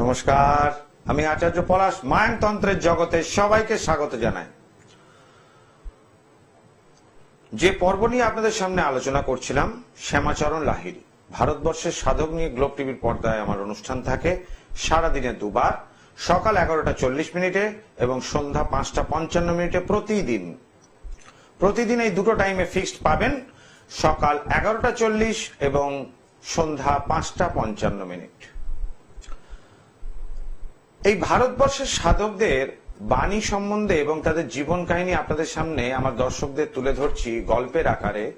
নমস্কার, আমি আচার্য পলাশ, মায়নতন্ত্রের জগতে সবাইকে স্বাগত জানাই। যে পর্ব নিয়ে আপনাদের সামনে আলোচনা করছিলাম, শ্যামাচরণ লাহিড়ী। ভারতবর্ষের সাধক নিয়ে গ্লোব টিভির পর্দায় আমার অনুষ্ঠান থাকে সারাদিনে দুবার, সকাল এগারোটা চল্লিশ মিনিটে এবং সন্ধ্যা পাঁচটা পঞ্চান্ন মিনিটে প্রতিদিন। প্রতিদিন এই দুটো টাইমে ফিক্সড পাবেন, সকাল এগারোটা চল্লিশ এবং সন্ধ্যা পাঁচটা পঞ্চান্ন মিনিট। এই ভারতবর্ষের সাধকদের বাণী সম্বন্ধে এবং তাদের জীবন কাহিনী আপনাদের সামনে আমার দর্শকদের তুলে ধরছি গল্পের আকারে,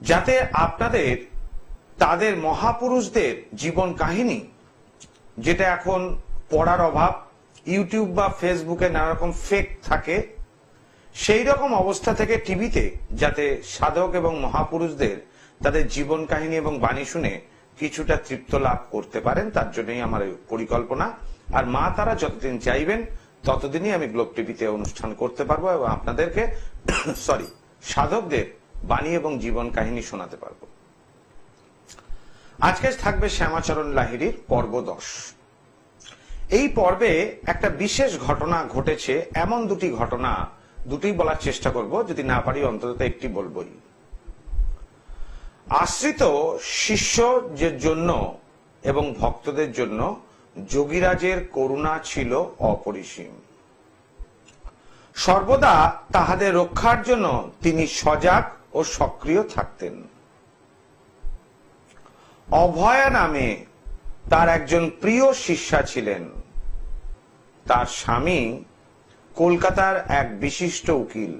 যাতে আপনাদের, তাদের মহাপুরুষদের জীবন কাহিনী, যেটা এখন পড়ার অভাব, ইউটিউব বা ফেসবুকে নানা রকম ফেক থাকে, সেই রকম অবস্থা থেকে টিভিতে যাতে সাধক এবং মহাপুরুষদের তাদের জীবন কাহিনী এবং বাণী শুনে কিছুটা তৃপ্ত লাভ করতে পারেন, তার জন্যই আমার পরিকল্পনা। আর মা তারা যতদিন চাইবেন, ততদিনই আমি গ্লোব টিভিতে অনুষ্ঠান করতে পারব এবং আপনাদেরকে সরি সাধকদের বাণী এবং জীবন কাহিনী শোনাতে পারব। আজকে থাকবে শ্যামাচরণ লাহিড়ির পর্ব দশ এই পর্বে একটা বিশেষ ঘটনা ঘটেছে, এমন দুটি ঘটনা, দুটি বলার চেষ্টা করব, যদি না পারি, অন্তত একটি বলবই। আশ্রিত শিষ্যদের জন্য এবং ভক্তদের জন্য যোগীরাজের করুণা ছিল অপরিসীম। সর্বদা তাহাদের রক্ষার জন্য তিনি সজাগ ও সক্রিয় থাকতেন। অভয়া নামে তার একজন প্রিয় শিষ্যা ছিলেন। তার স্বামী কলকাতার এক বিশিষ্ট উকিল।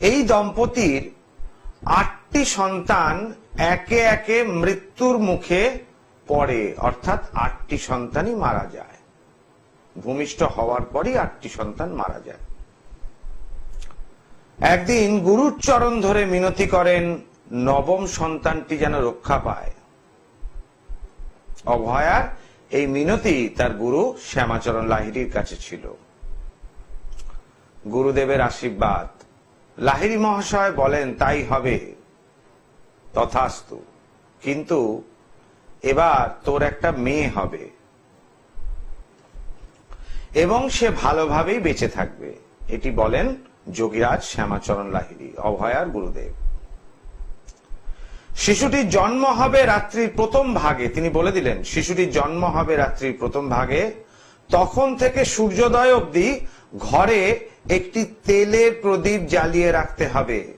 এই দম্পতির আটটি সন্তান একে একে মৃত্যুর মুখে পড়ে, অর্থাৎ আটটি সন্তানই মারা যায়। ভূমিষ্ঠ হওয়ার পরই আটটি সন্তান মারা যায়। একদিন গুরুর চরণ ধরে মিনতি করেন, নবম সন্তানটি যেন রক্ষা পায়। অভয়ার এই মিনতি তার গুরু শ্যামাচরণ লাহিড়ির কাছে ছিল। গুরুদেবের আশীর্বাদ। লাহিড়ি মহাশয় বলেন, তাই হবে। তথাস্তু। কিন্তু এবার তোর একটা মেয়ে হবে। এবং সে ভালোভাবেই বেঁচে থাকবে। এটি বলেন যোগীরাজ শ্যামাচরণ লাহিড়ি, অভয়ার গুরুদেব। শিশুটির জন্ম হবে রাত্রির প্রথম ভাগে। তিনি বলে দিলেন, শিশুটির জন্ম হবে রাত্রির প্রথম ভাগে। তখন থেকে সূর্যোদয় অবধি ঘরে একটি তেলের প্রদীপ জ্বালিয়ে রাখতে হবে।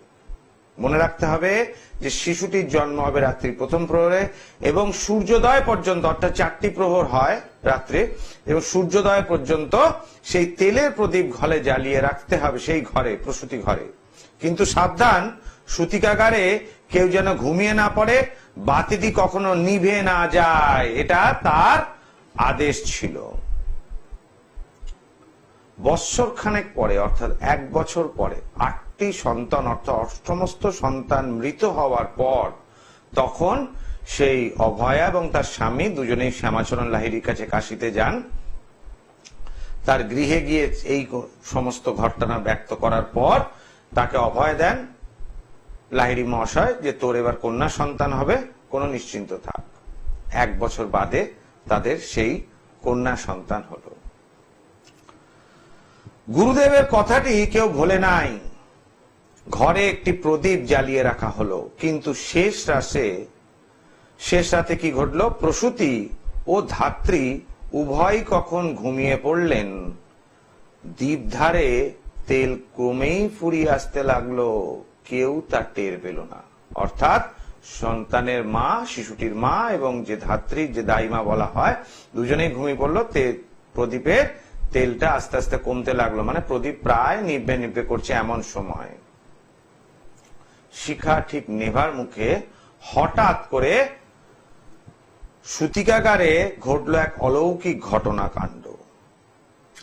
মনে রাখতে হবে যে শিশুটির জন্ম হবে রাত্রি প্রথম প্রহরে এবং সূর্যোদয় পর্যন্ত, অর্থাৎ চারটি প্রহর হয় রাত্রে, এবং সূর্যোদয় পর্যন্ত সেই তেলের প্রদীপ ঘরে জ্বালিয়ে রাখতে হবে সেই ঘরে, প্রসূতি ঘরে। কিন্তু সাবধান, সুতিকাগারে কেউ যেন ঘুমিয়ে না পড়ে, বাতিটি কখনো নিভে না যায়, এটা তার আদেশ ছিল। বৎসর খানেক পরে, অর্থাৎ এক বছর পরে, আটটি সন্তান, অর্থাৎ অষ্টমস্ত সন্তান মৃত হওয়ার পর, তখন সেই অভয়া এবং তার স্বামী দুজনেই শ্যামাচরণ লাহিড়ির কাছে কাশিতে যান। তার গৃহে গিয়ে এই সমস্ত ঘটনা ব্যক্ত করার পর তাকে অভয় দেন লাহিড়ি মহাশয় যে তোর এবার কন্যা সন্তান হবে, কোনো নিশ্চিন্ত থাক। এক বছর বাদে তাদের সেই কন্যা সন্তান হলো। গুরুদেবের কথাটি কেউ ভোলে নাই। ঘরে একটি প্রদীপ জ্বালিয়ে রাখা হলো, কিন্তু শেষ রাসে শেষ রাতে কি ঘটলো? প্রসূতি ও ধাত্রী উভয় কখন ঘুমিয়ে পড়লেন? দ্বীপধারে তেল ক্রমেই ফুরিয়ে আসতে লাগল, কেউ তা টের পেল না। অর্থাৎ সন্তানের মা, শিশুটির মা এবং যে ধাত্রী, যে দাইমা বলা হয়, দুজনেই ঘুমিয়ে পড়ল, তে- প্রদীপের তেলটা আস্তে আস্তে কমতে লাগল। মানে প্রদীপ প্রায় নিভে নিভে করছে এমন সময়। শিখা ঠিক নেভার মুখে হঠাৎ করে সুতিকাগারে ঘটলো এক অলৌকিক ঘটনা কাণ্ড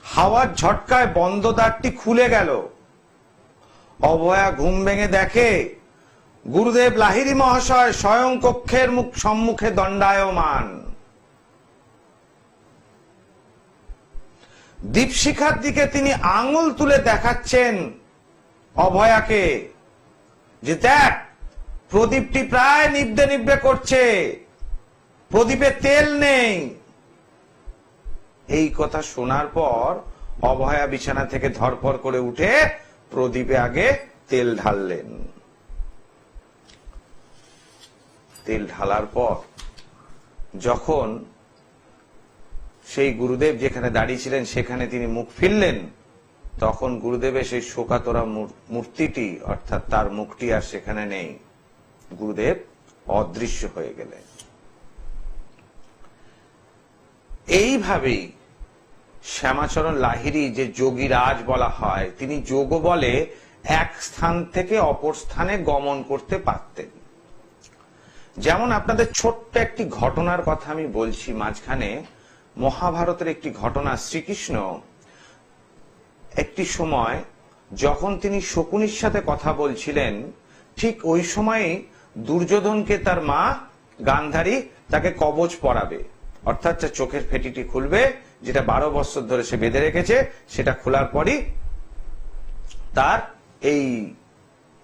হাওয়ার ঝটকায় বন্ধ দ্বারটি খুলে গেল। অভয়া ঘুম ভেঙে দেখে গুরুদেব লাহিরি মহাশয় স্বয়ং কক্ষের মুখ সম্মুখে দণ্ডায়মান। দীপশিখার দিকে তিনি আঙুল তুলে দেখাচ্ছেন অভয়াকে যে দেখ, প্রদীপটি প্রায় নিবদে নিবদে করছে। প্রদীপে তেল নেই। এই কথা শোনার পর অভয়া বিছানা থেকে ধরপর করে উঠে প্রদীপে আগে তেল ঢাললেন। তেল ঢালার পর যখন সেই গুরুদেব যেখানে দাঁড়িয়ে ছিলেন সেখানে তিনি মুখ ফিরলেন। তখন গুরুদেবের সেই শোকাতরা মূর্তিটি, অর্থাৎ তার মুখটি আর সেখানে নেই। গুরুদেব অদৃশ্য হয়ে গেলেন। এইভাবেই শ্যামাচরণ লাহিড়ী যে যোগীরাজ বলা হয়, তিনি যোগ বলে এক স্থান থেকে অপর স্থানে গমন করতে পারতেন। যেমন আপনাদের ছোট্ট একটি ঘটনার কথা আমি বলছি মাঝখানে মহাভারতের একটি ঘটনা শ্রীকৃষ্ণ একটি সময় যখন তিনি শকুনির সাথে কথা বলছিলেন, ঠিক ওই সময়ই দুর্যোধনকে তার মা গান্ধারী তাকে কবচ পরাবে। অর্থাৎ তার চোখের ফেটিটি খুলবে, যেটা বারো বছর ধরে সে বেঁধে রেখেছে, সেটা খোলার পরই তার এই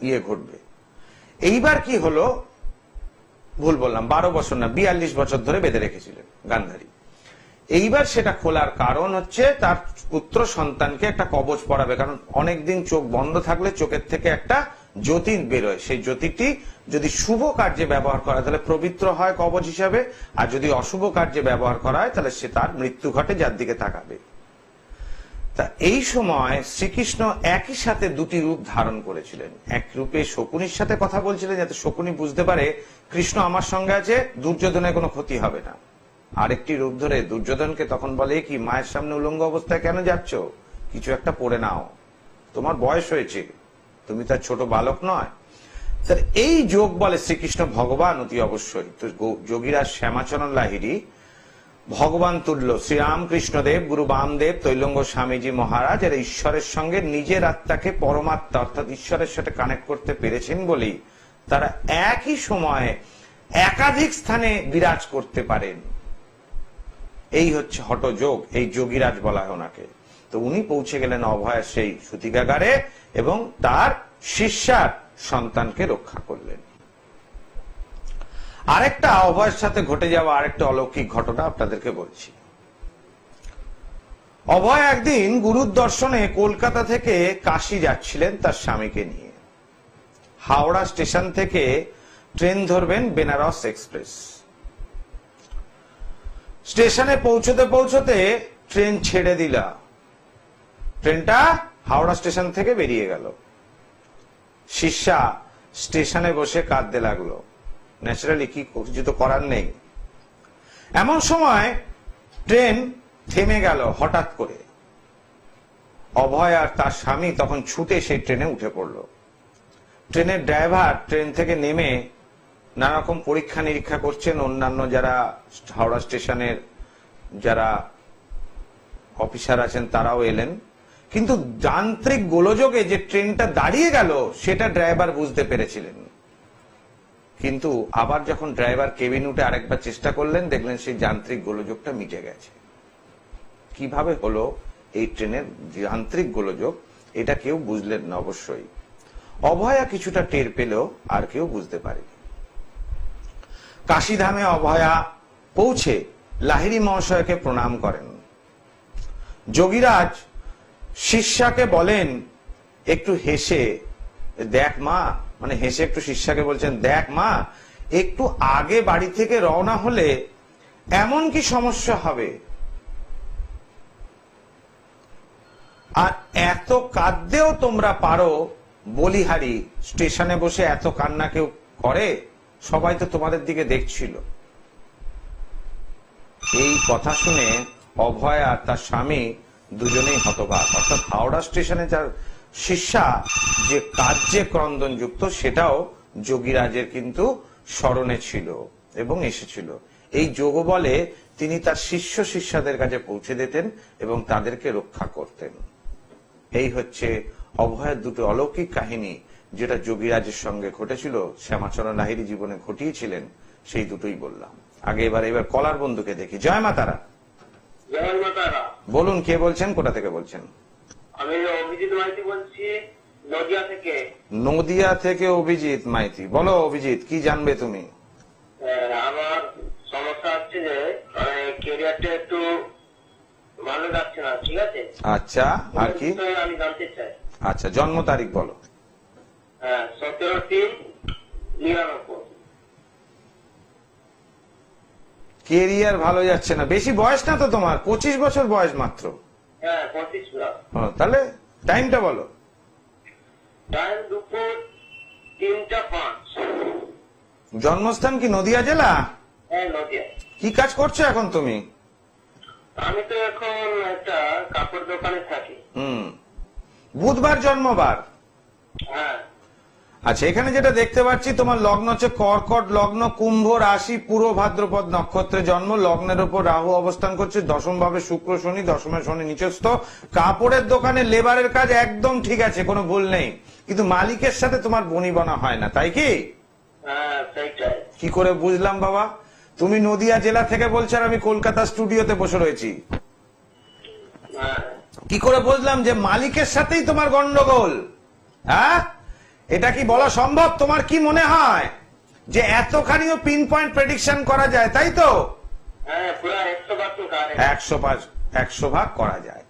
ইয়ে ঘটবে। এইবার কি হলো? ভুল বললাম, বারো বছর না, বিয়াল্লিশ বছর ধরে বেঁধে রেখেছিলেন গান্ধারী। এইবার সেটা খোলার কারণ হচ্ছে তার পুত্র সন্তানকে একটা কবচ পড়াবে, কারণ অনেকদিন চোখ বন্ধ থাকলে চোখের থেকে একটা জ্যোতি বেরোয়। সেই জ্যোতিটি যদি শুভ কার্যে ব্যবহার করা তাহলে পবিত্র হয় কবচ হিসাবে, আর যদি অশুভ কার্যে ব্যবহার করা হয়, তাহলে সে তার মৃত্যু ঘটে যার দিকে তাকাবে। তা এই সময় শ্রীকৃষ্ণ একই সাথে দুটি রূপ ধারণ করেছিলেন। এক রূপে শকুনির সাথে কথা বলছিলেন, যাতে শকুনি বুঝতে পারে, কৃষ্ণ আমার সঙ্গে আছে, দুর্যোধনের কোনো ক্ষতি হবে না। আরেকটি রূপ ধরে দুর্যোধনকে তখন বলে, কি, মায়ের সামনে উলঙ্গ অবস্থায় কেন যাচ্ছ? কিছু একটা পড়ে নাও। তোমার বয়স হয়েছে। তুমি তার ছোট বালক নয়। তার এই যোগ বলে শ্রীকৃষ্ণ ভগবান অতি অবশ্যই। তো যোগীরা শ্যামাচরণ লাহিড়ী, ভগবান তুল্য শ্রীরামকৃষ্ণ দেব গুরু বামদেব, তৈলঙ্গ স্বামীজি মহারাজ, এরা ঈশ্বরের সঙ্গে নিজের আত্মাকে পরমাত্মা, অর্থাৎ ঈশ্বরের সাথে কানেক্ট করতে পেরেছেন বলেই তারা একই সময়ে একাধিক স্থানে বিরাজ করতে পারেন। এই হচ্ছে হটযোগ এই যোগীরাজ বলা হয় ওনাকে। তো উনি পৌঁছে গেলেন অভয়ের সেই সুতিকাগারে এবং তার শিষ্যার সন্তানকে রক্ষা করলেন। আরেকটা অভয়ের সাথে ঘটে যাওয়া আরেকটা অলৌকিক ঘটনা আপনাদেরকে বলছি। অভয় একদিন গুরুর দর্শনে কলকাতা থেকে কাশি যাচ্ছিলেন তার স্বামীকে নিয়ে। হাওড়া স্টেশন থেকে ট্রেন ধরবেন বেনারস এক্সপ্রেস। স্টেশনে পৌঁছতে পৌঁছতে ট্রেন ছেড়ে দিলা। ট্রেনটা হাওড়া স্টেশন থেকে বেরিয়ে গেল। শিষ্যা স্টেশনে বসে কাঁদতে লাগল। ন্যাচারালি কি কিছু তো করার নেই। এমন সময় ট্রেন থেমে গেল হঠাৎ করে। অভয় আর তার স্বামী তখন ছুটে সেই ট্রেনে উঠে পড়ল। ট্রেনের ড্রাইভার ট্রেন থেকে নেমে নানা রকম পরীক্ষা নিরীক্ষা করছেন অন্যান্য যারা হাওড়া স্টেশনের যারা অফিসার আছেন তারাও এলেন। কিন্তু যান্ত্রিক গোলযোগে যে ট্রেনটা দাঁড়িয়ে গেল, সেটা ড্রাইভার বুঝতে পেরেছিলেন। কিন্তু আবার যখন ড্রাইভার কেবিন উঠে আরেকবার চেষ্টা করলেন, দেখলেন সেই যান্ত্রিক গোলযোগটা মিটে গেছে। কীভাবে হলো এই ট্রেনের যান্ত্রিক গোলযোগ, এটা কেউ বুঝলেন না অবশ্যই। অভয়া কিছুটা টের পেলেও আর কেউ বুঝতে পারেনি। কাশীধামে অভয়া পৌঁছে লাহিড়ী মহাশয়কে প্রণাম করেন। যোগীরাজ শিষ্যাকে বলেন, একটু হেসে দেখ মা। মানে হেসে একটু শিষ্যাকে বলছেন, দেখ মা, একটু আগে বাড়ি থেকে রওনা হলে এমন কি সমস্যা হবে? আর এত কাঁদতেও তোমরা পারো বলিহারি, স্টেশনে বসে এত কান্না কেউ করে? সবাই তো তোমাদের দিকে দেখছিল। এই কথা শুনে অভয় আর তার স্বামী দুজনেই হতবাক। অর্থাৎ হাওড়া স্টেশনে যার শিষ্যা যে কার্যে ক্রন্দন যুক্ত, সেটাও যোগীরাজের কিন্তু স্মরণে ছিল এবং এসেছিল। এই যোগ বলে তিনি তার শিষ্য শিষ্যাদের কাছে পৌঁছে দিতেন এবং তাদেরকে রক্ষা করতেন। এই হচ্ছে অভয়ের দুটো অলৌকিক কাহিনী। যেটা যোগীরাজের সঙ্গে ঘটেছিল শ্যামাচরণ লাহিড়ী জীবনে ঘটিয়েছিলেন সেই দুটোই বললাম। আগে এবার এবার কলার বন্ধুকে দেখি। জয় মাতারা জয় বলুন কে বলছেন কোথা থেকে বলছেন? আমি অভিজিৎ মাইতি বলছি নদিয়া থেকে। নদিয়া থেকে অভিজিৎ মাইতি। বলো অভিজিৎ কি জানবে তুমি? আমার সমস্যা হচ্ছে যে মানে ক্যারিয়ারটা একটু ভালো যাচ্ছে না ঠিক আছে? আচ্ছা আর কি? আমি জানতে চাই। আচ্ছা জন্ম তারিখ বলো। হ্যাঁ সতেরো তিন নিরানব্বই। কেরিয়ার ভালো যাচ্ছে না। বেশি বয়স না তো তোমার? পঁচিশ বছর বয়স মাত্র। হ্যাঁ পঁচিশ তাহলে টাইমটা বলো। টাইম দুপুর তিনটা পাঁচ। জন্মস্থান কি নদিয়া জেলা? হ্যাঁ নদিয়া। কি কাজ করছ এখন তুমি? আমি তো এখন একটা কাপড় দোকানে থাকি। হুম। বুধবার জন্মবার? হ্যাঁ। আচ্ছা এখানে যেটা দেখতে পাচ্ছি তোমার লগ্ন হচ্ছে কর্কট লগ্ন কুম্ভ রাশি পুরো ভাদ্রপদ নক্ষত্রে জন্ম। লগ্নের উপর রাহু অবস্থান করছে দশম ভাবে শুক্র শনি দশমে শনি নিচস্থ। কাপড়ের দোকানে লেবারের কাজ একদম ঠিক আছে কোনো ভুল নেই। কিন্তু মালিকের সাথে তোমার বনিবনা হয় না তাই কি? হ্যাঁ কি করে বুঝলাম বাবা? তুমি নদিয়া জেলা থেকে বলছো আর আমি কলকাতা স্টুডিওতে বসে রয়েছি। হ্যাঁ। কি করে বুঝলাম যে মালিকের সাথেই তোমার গন্ডগোল? হ্যাঁ? এটা কি বলা সম্ভব? তোমার কি মনে হয় যে এতখানিও পিন পয়েন্ট প্রেডিকশন করা যায় তাই তো? হ্যাঁ একশো পাঁচ একশো ভাগ করা যায়।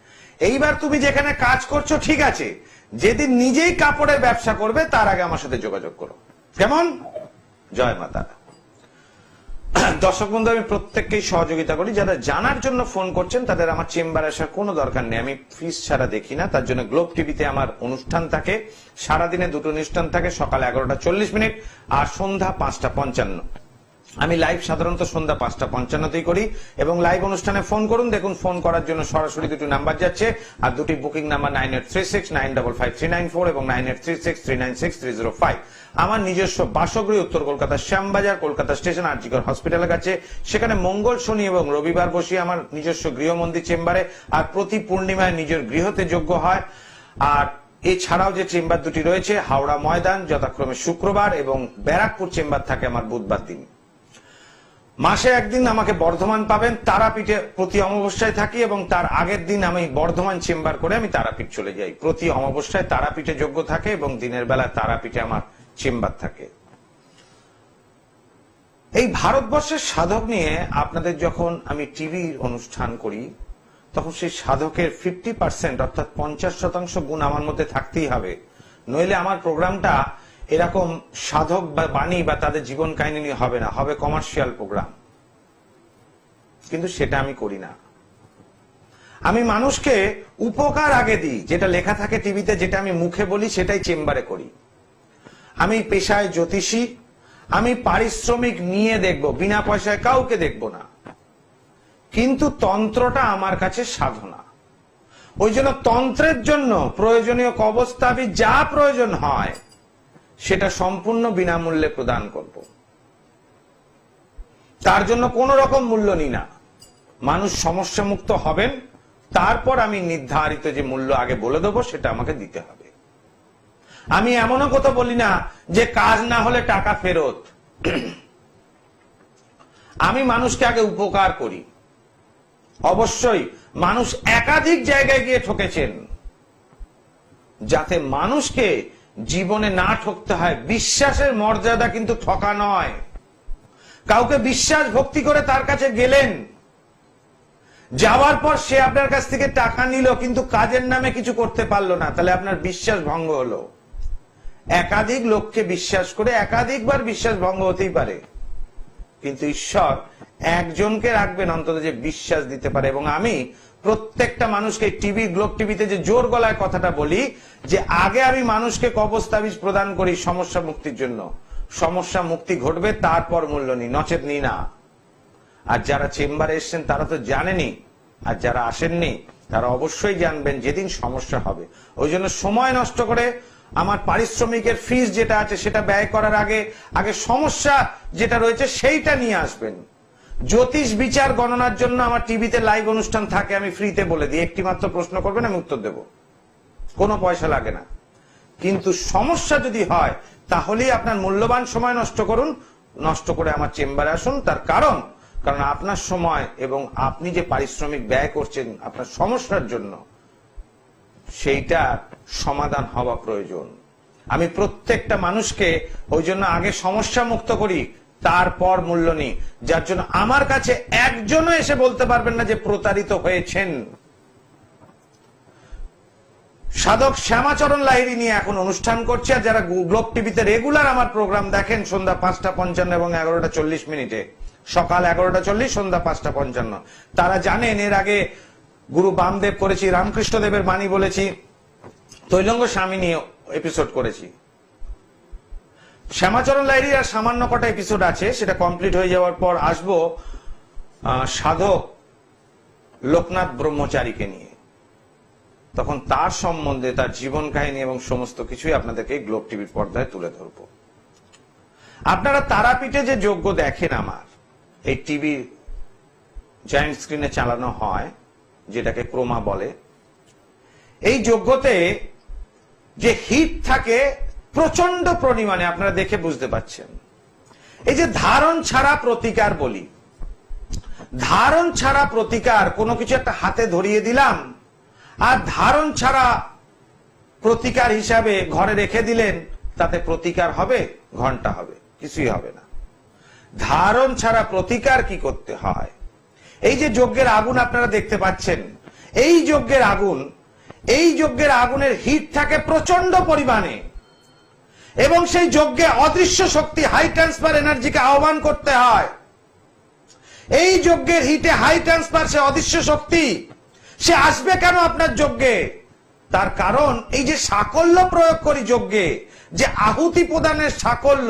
এইবার তুমি যেখানে কাজ করছ ঠিক আছে। যেদিন নিজেই কাপড়ের ব্যবসা করবে তার আগে আমার সাথে যোগাযোগ করো। কেমন? জয় মাতা দর্শক বন্ধু, আমি প্রত্যেককেই সহযোগিতা করি। যারা জানার জন্য ফোন করছেন, তাদের আমার চেম্বার আসার কোনো দরকার নেই। আমি ফিস ছাড়া দেখি না। তার জন্য গ্লোব টিভিতে আমার অনুষ্ঠান থাকে। সারাদিনে দুটো অনুষ্ঠান থাকে। সকাল এগারোটা চল্লিশ মিনিট আর সন্ধ্যা পাঁচটা পঞ্চান্ন। আমি লাইভ সাধারণত সন্ধ্যা পাঁচটা পঞ্চান্নতেই করি এবং লাইভ অনুষ্ঠানে ফোন করুন, দেখুন ফোন করার জন্য সরাসরি দুটি নাম্বার যাচ্ছে আর দুটি booking number nine eight three six nine double five three nine four এবং nine eight three six three nine six three zero five আমার নিজস্ব বাসগৃহ উত্তর কলকাতার শ্যামবাজার, কলকাতা স্টেশন, আরজিকর হসপিটালের কাছে। সেখানে মঙ্গল, শনি এবং রবিবার বসি আমার নিজস্ব গৃহমন্দির চেম্বারে আর প্রতি পূর্ণিমায় নিজের গৃহতে যোগ্য হয়। আর এছাড়াও যে চেম্বার দুটি রয়েছে, হাওড়া ময়দান, যথাক্রমে শুক্রবার এবং ব্যারাকপুর চেম্বার থাকে আমার বুধবার দিন। মাসে একদিন আমাকে বর্ধমান পাবেন, তারাপীঠে প্রতি অমাবস্যায় থাকি এবং তার আগের দিন আমি বর্ধমান চেম্বার করে আমি তারাপীঠ চলে যাই। প্রতি অমাবস্যায় তারাপীঠে যোগ্য থাকে এবং দিনের বেলা তারাপীঠে আমার চেম্বার থাকে। এই ভারতবর্ষের সাধক নিয়ে আপনাদের যখন আমি টিভির অনুষ্ঠান করি, তখন সেই সাধকের ফিফটি পার্সেন্ট অর্থাৎ পঞ্চাশ শতাংশ গুণ আমার মধ্যে থাকতেই হবে। নইলে আমার প্রোগ্রামটা এরকম সাধক বা বাণী বা তাদের জীবন কাহিনী নিয়ে হবে না, হবে কমার্শিয়াল প্রোগ্রাম কিন্তু সেটা আমি করি না। আমি মানুষকে উপকার আগে দিই, যেটা লেখা থাকে টিভিতে, যেটা আমি মুখে বলি, সেটাই চেম্বারে করি। আমি পেশায় জ্যোতিষী, আমি পারিশ্রমিক নিয়ে দেখব, বিনা পয়সায় কাউকে দেখব না। কিন্তু তন্ত্রটা আমার কাছে সাধনা। ওই জন্য তন্ত্রের জন্য প্রয়োজনীয় কবস্তাবি যা প্রয়োজন হয় সেটা সম্পূর্ণ বিনামূল্যে প্রদান করব। তার জন্য কোন রকম মূল্য নিই না। মানুষ সমস্যা মুক্ত হবেন, তারপর আমি নির্ধারিত যে মূল্য আগে বলে দেবো সেটা আমাকে দিতে হবে। আমি এমনও কথা বলি না যে কাজ না হলে টাকা ফেরত। আমি মানুষকে আগে উপকার করি। অবশ্যই মানুষ একাধিক জায়গায় গিয়ে ঠকেছেন, যাতে মানুষকে জীবনে না ঠকতে হয়। বিশ্বাসের মর্যাদা কিন্তু ঠকা নয়। কাউকে বিশ্বাস ভক্তি করে তার কাছে গেলেন। যাওয়ার পর সে আপনার কাছ থেকে টাকা নিল, কিন্তু কাজের নামে কিছু করতে পারল না। তাহলে আপনার বিশ্বাস ভঙ্গ হলো। একাধিক লোককে বিশ্বাস করে একাধিকবার বিশ্বাস ভঙ্গ হতেই পারে। কিন্তু ঈশ্বর একজনকে রাখবেন অন্তত যে বিশ্বাস দিতে পারে। এবং আমি প্রত্যেকটা মানুষকে টিভি, গ্লোব টিভিতে যে জোর গলায় কথাটা বলি, যে আগে আমি মানুষকে কবস্তাবিজ প্রদান করি সমস্যা মুক্তির জন্য। সমস্যা মুক্তি ঘটবে, তারপর মূল্য নি নচেত নি না। আর যারা চেম্বারে এসছেন, তারা তো জানেনি, আর যারা আসেননি, তারা অবশ্যই জানবেন যেদিন সমস্যা হবে। ওই জন্য সময় নষ্ট করে আমার পারিশ্রমিকের ফিস যেটা আছে, সেটা ব্যয় করার আগে আগে সমস্যা যেটা রয়েছে, সেইটা নিয়ে আসবেন। জ্যোতিষ বিচার গণনার জন্য আমার টিভিতে লাইভ অনুষ্ঠান থাকে, আমি ফ্রিতে বলে দিই। একটি মাত্র প্রশ্ন করবেন, আমি উত্তর দেব। কোনো পয়সা লাগে না। কিন্তু সমস্যা যদি হয়, তাহলেই আপনার মূল্যবান সময় নষ্ট করুন, নষ্ট করে আমার চেম্বারে আসুন। তার কারণ কারণ আপনার সময় এবং আপনি যে পারিশ্রমিক ব্যয় করছেন আপনার সমস্যার জন্য, সেইটা সমাধান হওয়া প্রয়োজন। আমি প্রত্যেকটা মানুষকে ওই জন্য আগে সমস্যা মুক্ত করি তারপর মূল্য নেই। যার জন্য আমার কাছে একজনও এসে বলতে পারবেন না যে প্রতারিত হয়েছেন। সাধক শ্যামাচরণ লাহিড়ী নিয়ে এখন অনুষ্ঠান করছে, আর যারা গ্লোব টিভিতে রেগুলার আমার প্রোগ্রাম দেখেন, সন্ধ্যা পাঁচটা পঞ্চান্ন এবং এগারোটা চল্লিশ মিনিটে। সকাল এগারোটা চল্লিশ, সন্ধ্যা পাঁচটা পঞ্চান্ন। তারা জানেন, এর আগে গুরু বামদেব করেছি রামকৃষ্ণ দেবের বাণী বলেছি, তৈলঙ্গ স্বামী নিয়ে এপিসোড করেছি। শ্যামাচরণ লাইরির আর সামান্য কটা এপিসোড আছে, সেটা কমপ্লিট হয়ে যাওয়ার পর আসব সাধক লোকনাথ ব্রহ্মচারীকে নিয়ে। তখন তার সম্বন্ধে, তার জীবন কাহিনী এবং সমস্ত কিছুই আপনাদেরকে গ্লোব টিভির পর্দায় তুলে ধরব। আপনারা তারাপীঠে যে যোগ্য দেখেন আমার, এই টিভি জয়েন্ট স্ক্রিনে চালানো হয়, যেটাকে ক্রোমা বলে, এই যোগ্যতে যে হিট থাকে প্রচণ্ড পরিমাণে আপনারা দেখে বুঝতে পাচ্ছেন এই যে ধারণ ছাড়া প্রতিকার বলি, ধারণ ছাড়া প্রতিকার কোনো কিছু একটা হাতে ধরিয়ে দিলাম, আর ধারণ ছাড়া প্রতিকার হিসাবে ঘরে রেখে দিলেন, তাতে প্রতিকার হবে, ঘণ্টা হবে, কিছুই হবে না। ধারণ ছাড়া প্রতিকার কি করতে হয়? এই যে যজ্ঞের আগুন আপনারা দেখতে পাচ্ছেন, এই যজ্ঞের আগুন, এই যজ্ঞের আগুনের হিট থাকে প্রচণ্ড পরিমাণে। এবং সেই যজ্ঞে অদৃশ্য শক্তি হাই ট্রান্সফার এনার্জিকে আহ্বান করতে হয়। এই যজ্ঞের হিটে হাই ট্রান্সফার সে অদৃশ্য শক্তি, সে আসবে কেন আপনার যজ্ঞে? তার কারণ এই যে সাকল্য প্রয়োগ করি যজ্ঞে, যে আহুতি প্রদানের সাকল্য,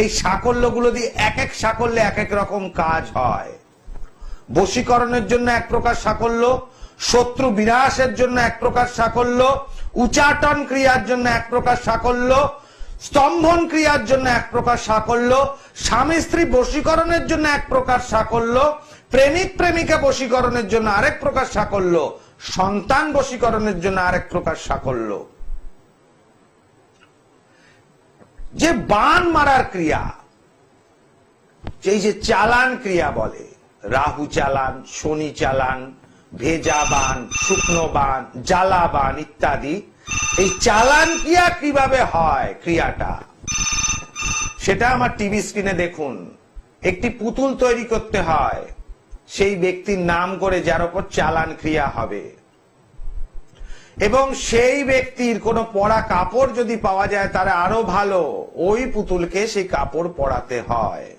এই সাকল্যগুলো দিয়ে এক এক সাকল্যে এক এক রকম কাজ হয়। বশীকরণের জন্য এক প্রকার সাকল্য, শত্রু বিনাশের জন্য এক প্রকার সাকল্য উচাটন ক্রিয়ার জন্য এক প্রকার সাকল্য, স্তম্ভন ক্রিয়ার জন্য এক প্রকার সাকল্য, স্বামী স্ত্রী বশীকরণের জন্য এক প্রকার সাকল্য, প্রেমিক প্রেমিকা বশীকরণের জন্য আরেক প্রকার সাকল্য, সন্তান বশীকরণের জন্য আরেক প্রকার সাকল্য। যে বান মারার ক্রিয়া এই যে চালান ক্রিয়া বলে, রাহু চালান, শনি চালান ভেজা বান, শুকনো বান, জ্বালা বান ইত্যাদি। এই চালান ক্রিয়া কীভাবে হয় ক্রিয়াটা? সেটা আমার টিভি স্ক্রিনে দেখুন। একটি পুতুল তৈরি করতে হয়। সেই ব্যক্তির নাম করে যার উপর চালান ক্রিয়া হবে। এবং সেই ব্যক্তির কোনো পরা কাপড় যদি পাওয়া যায় তারা আরও ভালো। ওই পুতুলকে সেই কাপড় পরাতে হয়।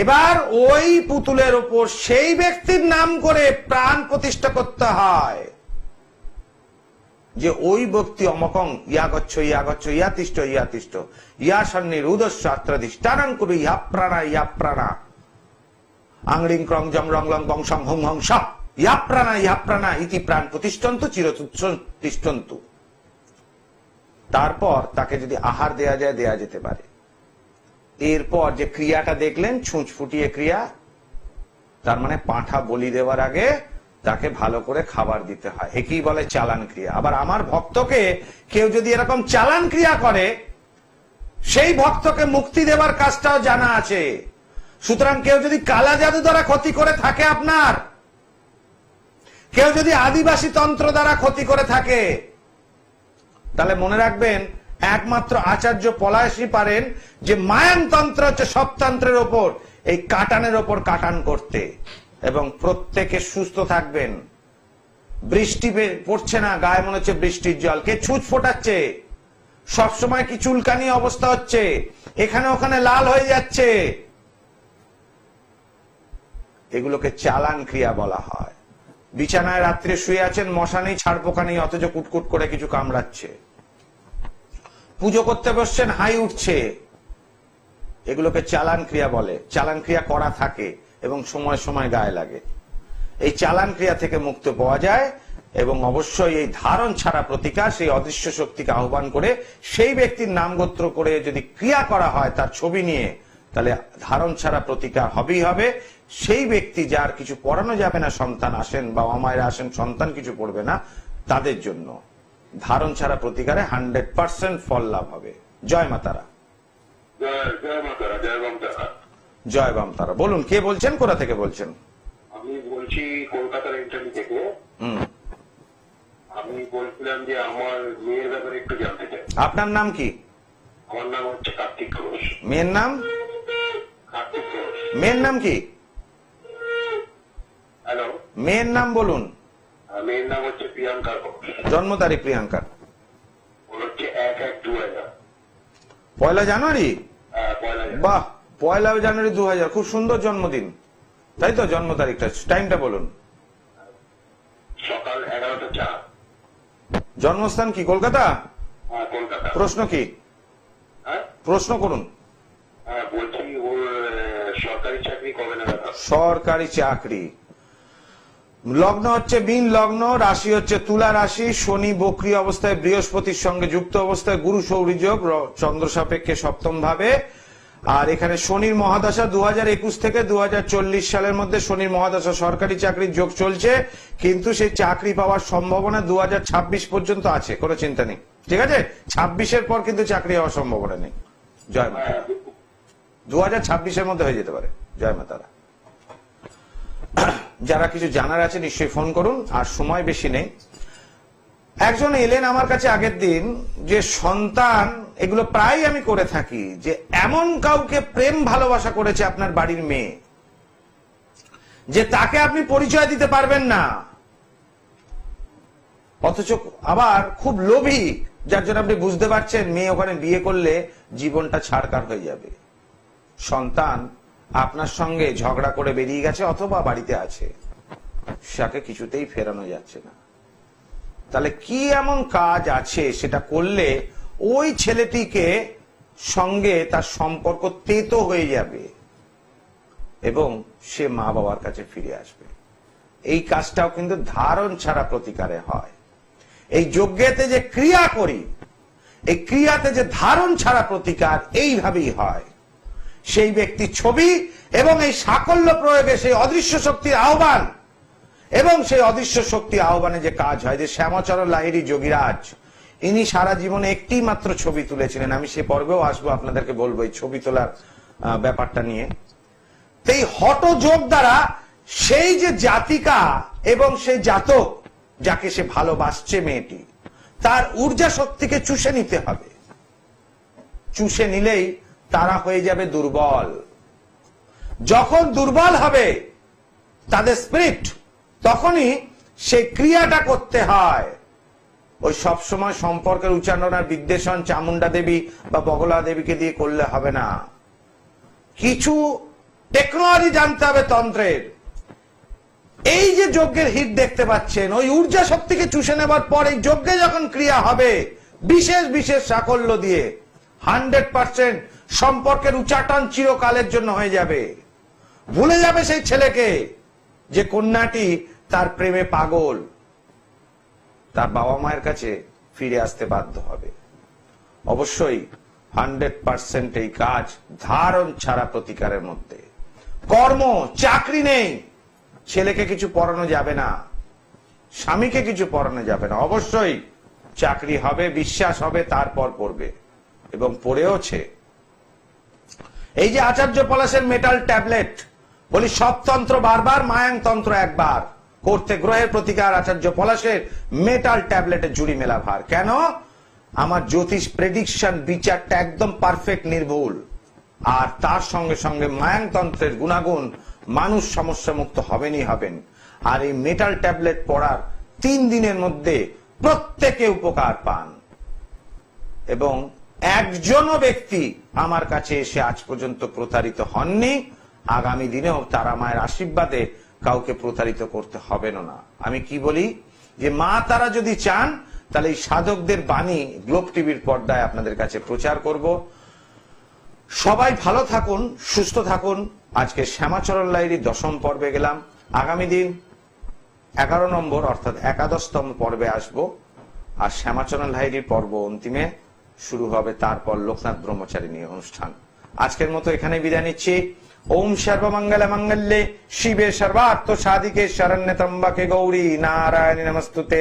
এবার ওই পুতুলের উপর সেই ব্যক্তির নাম করে প্রাণ প্রতিষ্ঠা করতে হয়। যে ওই ব্যক্তি অমকং, ইয়া গচ্ছ ইয়া গচ্ছ, ইয়া তিষ্ঠ ইয়া তিষ্ঠ, ইয়া সন্নির উদস্য আত্রাধিষ্ঠানাং কুরু, ইহা প্রাণা ইয়া প্রাণা। আংরিং ক্রং জং রং লং বং সং হং হং সব ইয়া প্রাণা ইয়া প্রাণা ইতি প্রাণ প্রতিষ্ঠন্তু চিরতুচ্ছ তারপর তাকে যদি আহার দেয়া যায়, দেয়া যেতে পারে। এরপর যে ক্রিয়াটা দেখলেন, ছুঁচ ফুটিয়ে ক্রিয়া, তার মানে পাঁঠা বলি দেওয়ার আগে তাকে ভালো করে খাবার দিতে হয়। একেই বলে চালান ক্রিয়া। আবার আমার ভক্তকে কেউ যদি এরকম চালান ক্রিয়া করে, সেই ভক্তকে মুক্তি দেওয়ার কাজটাও জানা আছে। সুতরাং কেউ যদি কালা জাদু দ্বারা ক্ষতি করে থাকে আপনার, কেউ যদি আদিবাসী তন্ত্র দ্বারা ক্ষতি করে থাকে, তাহলে মনে রাখবেন একমাত্র আচার্য পলাশই পারেন যে মায়ান তন্ত্র হচ্ছে সব তন্ত্রের ওপর, এই কাটানের ওপর কাটান করতে। এবং প্রত্যেকে সুস্থ থাকবেন। বৃষ্টি পড়ছে না, গায়ে মনে হচ্ছে বৃষ্টির জল। কে ছুঁচ ফোটাচ্ছে? সবসময় কি চুলকানি অবস্থা হচ্ছে? এখানে ওখানে লাল হয়ে যাচ্ছে। এগুলোকে চালান ক্রিয়া বলা হয়। বিছানায় রাত্রে শুয়ে আছেন, মশা নেই ছাড় পোকা নেই, অথচ কুটকুট করে কিছু কামড়াচ্ছে। পুজো করতে বসছেন, হাই উঠছে। এগুলোকে চালান ক্রিয়া বলে। চালান ক্রিয়া করা থাকে এবং সময় সময় গায়ে লাগে। এই চালান ক্রিয়া থেকে মুক্ত পাওয়া যায় এবং অবশ্যই এই ধারণ ছাড়া প্রতিকার, সেই অদৃশ্য শক্তিকে আহ্বান করে সেই ব্যক্তির নাম গোত্র করে যদি ক্রিয়া করা হয় তার ছবি নিয়ে, তাহলে ধারণ ছাড়া প্রতিকার হবেই হবে। সেই ব্যক্তি যার কিছু পড়ানো যাবে না, সন্তান আসেন বা অমায়ের আসেন, সন্তান কিছু পড়বে না, তাদের জন্য। ধারণ ছাড়া প্রতিকারে হান্ড্রেড পার্সেন্ট ফল লাভ হবে। জয় মাতারা জয় বাম তারা। বলুন কে বলছেন? কোথা থেকে বলছেন? আমি বলছি কলকাতার ইন্টারভিউ থেকে। হুম। আমি বলছিলাম যে আমার মেয়ের ব্যাপারে একটু জানতে চাই। আপনার নাম কি? আমার নাম হচ্ছে কার্তিক ঘোষ। মেয়ের নাম? কার্তিক ঘোষ। মেয়ের নাম কি? হ্যালো। মেয়ের নাম বলুন। মেয়ের নাম হচ্ছে প্রিয়াঙ্কা জন্ম তারিখ প্রিয়াঙ্কার হচ্ছে এক এক দু হাজার। পয়লা জানুয়ারি। বাহ পয়লা জানুয়ারি দু হাজার খুব সুন্দর জন্মদিন। তাই তো জন্ম তারিখটা? টাইমটা বলুন। সকাল এগারোটা চার। জন্মস্থান কি কলকাতা? হ্যাঁ প্রশ্ন কি? হ্যাঁ? প্রশ্ন করুন। হ্যাঁ সরকারি চাকরি কবে নাগাদ হবে? সরকারি চাকরি লগ্ন হচ্ছে বিন লগ্ন, রাশি হচ্ছে তুলা রাশি, শনি বক্রি অবস্থায় বৃহস্পতির সঙ্গে যুক্ত অবস্থায় গুরু সৌরযোগ চন্দ্র সাপেক্ষে সপ্তম ভাবে। আর এখানে শনির মহাদশা দু থেকে দু সালের মধ্যে শনির মহাদশা সরকারি চাকরির যোগ চলছে, কিন্তু সেই চাকরি পাওয়ার সম্ভাবনা দু হাজার ছাব্বিশ পর্যন্ত আছে, কোনো চিন্তা নেই। ঠিক আছে? ছাব্বিশের পর কিন্তু চাকরি হওয়ার সম্ভাবনা নেই। জয় মা হ্যাঁ দু হাজার মধ্যে হয়ে যেতে পারে। জয় মাতারা যারা কিছু জানার আছে, নিশ্চয়ই ফোন করুন, আর সময় বেশি নেই। একজন এলেন আমার কাছে আগের দিন, যে সন্তান, এগুলো প্রায় আমি করে থাকি, যে এমন কাউকে প্রেম ভালোবাসা করেছে আপনার বাড়ির মেয়ে, যে তাকে আপনি পরিচয় দিতে পারবেন না। অথচ আবার খুব লোভী, যার জন্য আপনি বুঝতে পারছেন, মেয়ে ওখানে বিয়ে করলে জীবনটা ছাড়কার হয়ে যাবে। সন্তান আপনার সঙ্গে ঝগড়া করে বেরিয়ে গেছে অথবা বাড়িতে আছে। তাকে কিছুতেই ফেরানো যাচ্ছে না। তাহলে কি এমন কাজ আছে সেটা করলে ওই ছেলেটিকে সঙ্গে তার সম্পর্ক তেতো হয়ে যাবে এবং সে মা বাবার কাছে ফিরে আসবে। এই কাজটাও কিন্তু ধারণ ছাড়া প্রতিকারে হয়। এই যজ্ঞেতে যে ক্রিয়া করি, এই ক্রিয়াতে যে ধারণ ছাড়া প্রতিকার, এইভাবেই হয়। সেই ব্যক্তির ছবি এবং এই সাকল্য প্রয়োগে সেই অদৃশ্য শক্তির আহ্বান। এবং সেই অদৃশ্য শক্তি আহ্বানে যে কাজ হয়, যে শ্যামাচরণ লাহিরি যোগীরাজ, ইনি সারা জীবনে একটি মাত্র ছবি তুলেছিলেন। আমি সে পর্বেও আসব, আপনাদেরকে বলব এই ছবি তোলার ব্যাপারটা নিয়ে। এই হটযোগ দ্বারা সেই যে জাতিকা এবং সেই জাতক যাকে সে ভালোবাসছে মেয়েটি, তার ঊর্জা শক্তিকে চুষে নিতে হবে। চুষে নিলেই তারা হয়ে যাবে দুর্বল। যখন দুর্বল হবে তাদের স্পিরিট তখনই সেই ক্রিয়াটা করতে হয়। ওই সব সময় সম্পর্কের উচ্চারণ আর বিদ্বেষণ চামুন্ডা দেবী বা বগলা দেবীকে দিয়ে করলে হবে না। কিছু টেকনোলজি জানতে হবে তন্ত্রের। এই যে যজ্ঞের হিট দেখতে পাচ্ছেন, ওই ঊর্জা শক্তিকে চুষে নেবার পর এই যজ্ঞে যখন ক্রিয়া হবে, বিশেষ বিশেষ সাকল্য দিয়ে হান্ড্রেড পার্সেন্ট সম্পর্কের উচ্চাটন চিরকালের জন্য হয়ে যাবে। ভুলে যাবে সেই ছেলেকে যে কন্যাটি তার প্রেমে পাগল। তার বাবা মায়ের কাছে ফিরে আসতে বাধ্য হবে। অবশ্যই হান্ড্রেড পার্সেন্ট এই কাজ ধারণ ছাড়া প্রতিকারের মধ্যে। কর্ম, চাকরি নেই। ছেলেকে কিছু পড়ানো যাবে না। স্বামীকে কিছু পড়ানো যাবে না। অবশ্যই চাকরি হবে, বিশ্বাস হবে, তারপর পড়বে। এবং পড়েওছে। এই যে আচার্য পলাশের মেটাল ট্যাবলেট বলি সব তন্ত্র বারবার, মায়াং তন্ত্র একবার। করতে গ্রহের প্রতিকার আচার্য পলাশের মেটাল ট্যাবলেটের জুড়ি মেলা ভার। কেন? আমার জ্যোতিষ প্রেডিকশন বিচারটা একদম পারফেক্ট নির্ভুল। আর তার সঙ্গে সঙ্গে মায়াং তন্ত্রের গুণাগুণ মানুষ সমস্যা মুক্ত হবেনই হবেন। আর এই মেটাল ট্যাবলেট পড়ার তিন দিনের মধ্যে প্রত্যেকে উপকার পান। এবং একজনও ব্যক্তি আমার কাছে এসে আজ পর্যন্ত প্রতারিত হননি। আগামী দিনেও তারা মায়ের আশীর্বাদে কাউকে প্রতারিত করতে হবে না। আমি কি বলি? যে মা তারা যদি চান, তাহলে এই সাধকদের বাণী গ্লোব টিভির পর্দায় আপনাদের কাছে প্রচার করব। সবাই ভালো থাকুন, সুস্থ থাকুন। আজকে শ্যামাচরণ লাইরি দশম পর্বে গেলাম। আগামী দিন এগারো নম্বর, অর্থাৎ একাদশতম পর্বে আসব। আর শ্যামাচরণ লাইরির পর্ব অন্তিমে শুরু হবে, তারপর লোকনাথ ব্রহ্মচারী নিয়ে অনুষ্ঠান। আজকের মতো এখানে বিদায় নিচ্ছি। ওম সর্বমঙ্গল মঙ্গলে শিবে সর্বার্থ সাধিকে শরণ্য তম্বাকে গৌরী নারায়ণী নমস্তুতে।